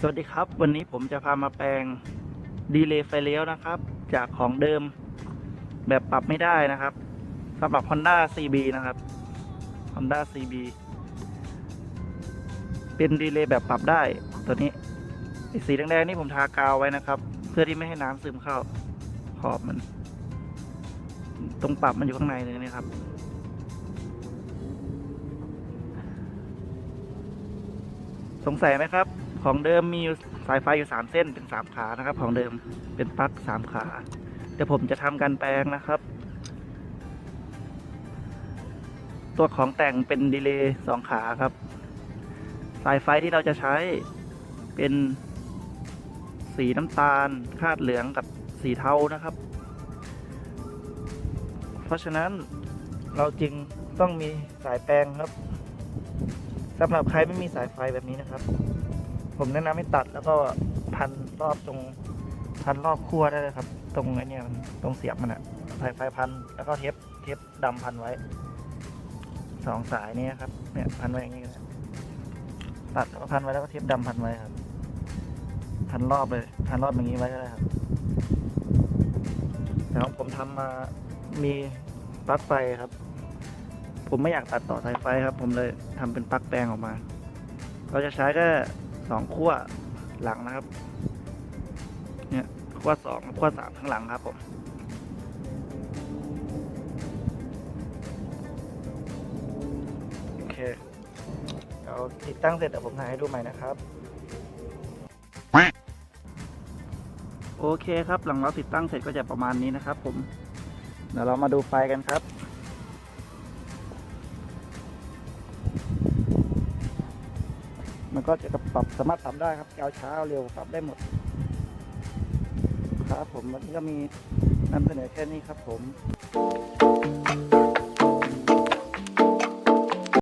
สวัสดีครับ วันนี้ผมจะพามาแปลงดีเลย์ไฟเลี้ยวนะครับ จากของเดิมแบบปรับไม่ได้นะครับสำหรับ Honda CB นะครับ Honda CB เป็นดีเลย์แบบปรับได้ตัวนี้สีแดงๆนี่ผมทากาวไว้นะครับ เพื่อที่ไม่ให้น้ำซึมเข้าขอบมัน ตรงปรับมันอยู่ข้างในเลยนะครับสงสัยไหมครับ ของเดิมมีอยู่สายไฟอยู่สามเส้นเป็นสามขานะครับ ของเดิมเป็นปลั๊กสามขาเดี๋ยวผมจะทำการแปลงนะครับ ตัวของแต่งเป็นดีเลย์สองขาครับ สายไฟที่เราจะใช้เป็นสีน้ำตาลคาดเหลืองกับสีเทานะครับ เพราะฉะนั้นเราจึงต้องมีสายแปลงครับสำหรับใครไม่มีสายไฟแบบนี้นะครับ ผมแนะนำให้ตัดแล้วก็พันรอบตรงพันรอบขั้วได้เลยครับ ตรงไอ้นี่มันตรงเสียบมันอะสายไฟพันแล้วก็เทปเทปดำพันไว้สองสายนี้ครับเนี่ยพันไว้อย่างนี้ก็ได้ตัดแล้วก็พันไว้แล้วก็เทปดำพันไว้ครับ พันรอบเลย พันรอบอย่างนี้ไว้ก็ได้ครับแต่ของผมทำมามีปลั๊กไฟครับ ผมไม่อยากตัดต่อสายไฟครับ ผมเลยทำเป็นปลั๊กแปลงออกมา เราจะใช้แค่ สองขั้วหลังนะครับ เนี่ยขั้วสองขั้วสามข้างหลังครับผมโอเคเดี๋ยวติดตั้งเสร็จเดี๋ยวผมถ่ายให้ดูใหม่นะครับ โอเคครับหลังเราติดตั้งเสร็จก็จะประมาณนี้นะครับ ผม เดี๋ยวเรามาดูไฟกันครับ มันก็จะปรับสามารถปรับได้ครับเอาช้าเอาเร็วปรับได้หมด ครับผมวันนี้ก็มีนำเสนอแค่นี้ครับผม